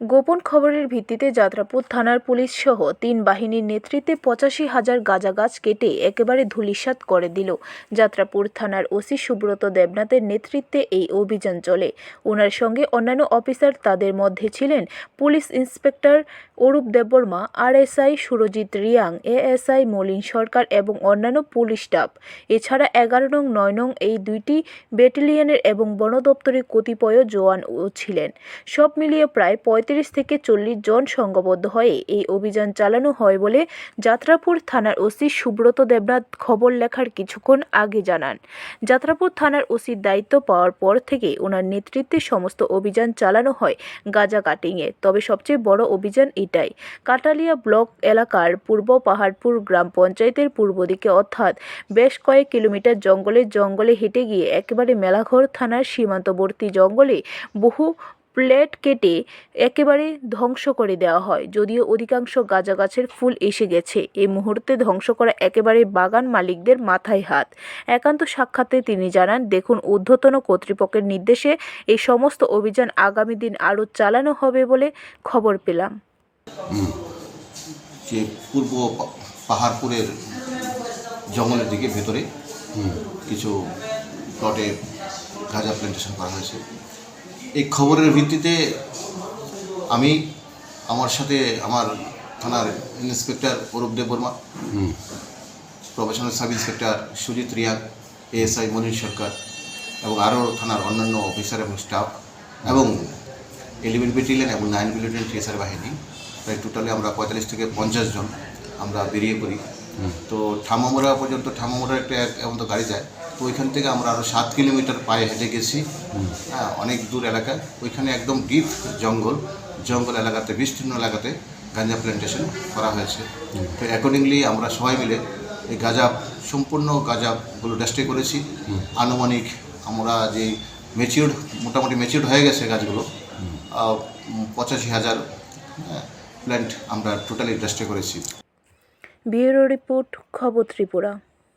গোপন খবরের ভিত্তিতে যাত্রাপুর থানার পুলিশ সহ তিন বাহিনীর নেতৃত্বে পঁচাশি হাজার গাঁজা গাছ কেটে একেবারে ধূলিসাৎ করে দিল। যাত্রাপুর থানার ওসি সুব্রত দেবনাথের নেতৃত্বে এই অভিযান চলে। ওনার সঙ্গে অন্যান্য অফিসার তাদের মধ্যে ছিলেন police inspector Arup Debbarma, RSI Surajit Riyang, ASI Malin Sarkar এবং অন্যান্য পুলিশ স্টাফ। এছাড়া এগারো নং, নয় নং এই দুইটি ব্যাটালিয়নের এবং বন দপ্তরের কতিপয় জওয়ানও ছিলেন। সব মিলিয়ে প্রায় পঁয়ত্রিশ থেকে চল্লিশ জন সংঘবদ্ধ হয়ে এই অভিযান চালানো হয় বলে যাত্রাপুর থানার ওসি সুব্রত দেবনাথ খবর লেখার কিছুক্ষণ আগে জানান। যাত্রাপুর থানার ওসির দায়িত্ব পাওয়ার পর থেকে ওনার নেতৃত্বে সমস্ত অভিযান চালানো হয় গাজা কাটিংয়ে। তবে সবচেয়ে বড় অভিযান এটাই। কাটালিয়া ব্লক এলাকার পূর্ব পাহাড়পুর গ্রাম পঞ্চায়েতের পূর্ব দিকে অর্থাৎ বেশ কয়েক কিলোমিটার জঙ্গলে জঙ্গলে হেঁটে গিয়ে একেবারে মেলাঘর থানার সীমান্তবর্তী জঙ্গলে বহু প্লেট কেটে একেবারে ধ্বংস করে দেওয়া হয়। যদিও অধিকাংশ গাঁজা গাছের ফুল এসে গেছে। এই মুহূর্তে ধ্বংস করা একেবারে বাগান মালিকদের মাথায় হাত। একান্ত সাক্ষাতে তিনি জানান, দেখুন, ঊর্ধ্বতন কর্তৃপক্ষের নির্দেশে এই সমস্ত অভিযান আগামী দিন আরও চালানো হবে বলে খবর পেলাম। যে পূর্ব পাহাড়পুরের জঙ্গলের দিকে ভেতরে কিছু প্লটে গাঁজা প্ল্যান্টেশন করা হয়েছে। এই খবরের ভিত্তিতে আমি আমার সাথে আমার থানার inspector Arup Deb Barma professional sub inspector Sujit Riyang ASI Monir Sarkar এবং আরও থানার অন্যান্য অফিসার এবং স্টাফ এবং ইলেভেন ব্যাটালিয়ন এবং নাইন ব্যাটালিয়ন টিএসআর বাহিনী। প্রায় টোটালি আমরা পঁয়তাল্লিশ থেকে পঞ্চাশ জন আমরা বেরিয়ে পড়ি। তো ঠামামোড়া পর্যন্ত ঠামামোড়া একটা এক- এমন তো গাড়ি যায়। তো ওইখান থেকে আমরা আরও সাত কিলোমিটার পায়ে হেঁটে গেছি। হ্যাঁ অনেক দূর এলাকা। ওইখানে একদম ডিপ জঙ্গল। জঙ্গল এলাকাতে, বিস্তীর্ণ এলাকাতে গাঁজা প্ল্যান্টেশন করা হয়েছে। তো অ্যাকর্ডিংলি আমরা সবাই মিলে এই গাঁজা, সম্পূর্ণ গাঁজাগুলো ডাস্টে করেছি। আনুমানিক আমরা যে মেচিউর্ড মোটামুটি মেচিউর্ড হয়ে গেছে গাছগুলো পঁচাশি হাজার প্ল্যান্ট আমরা টোটালি ডাস্টে করেছি। ব্যুরো রিপোর্ট, খবর ত্রিপুরা।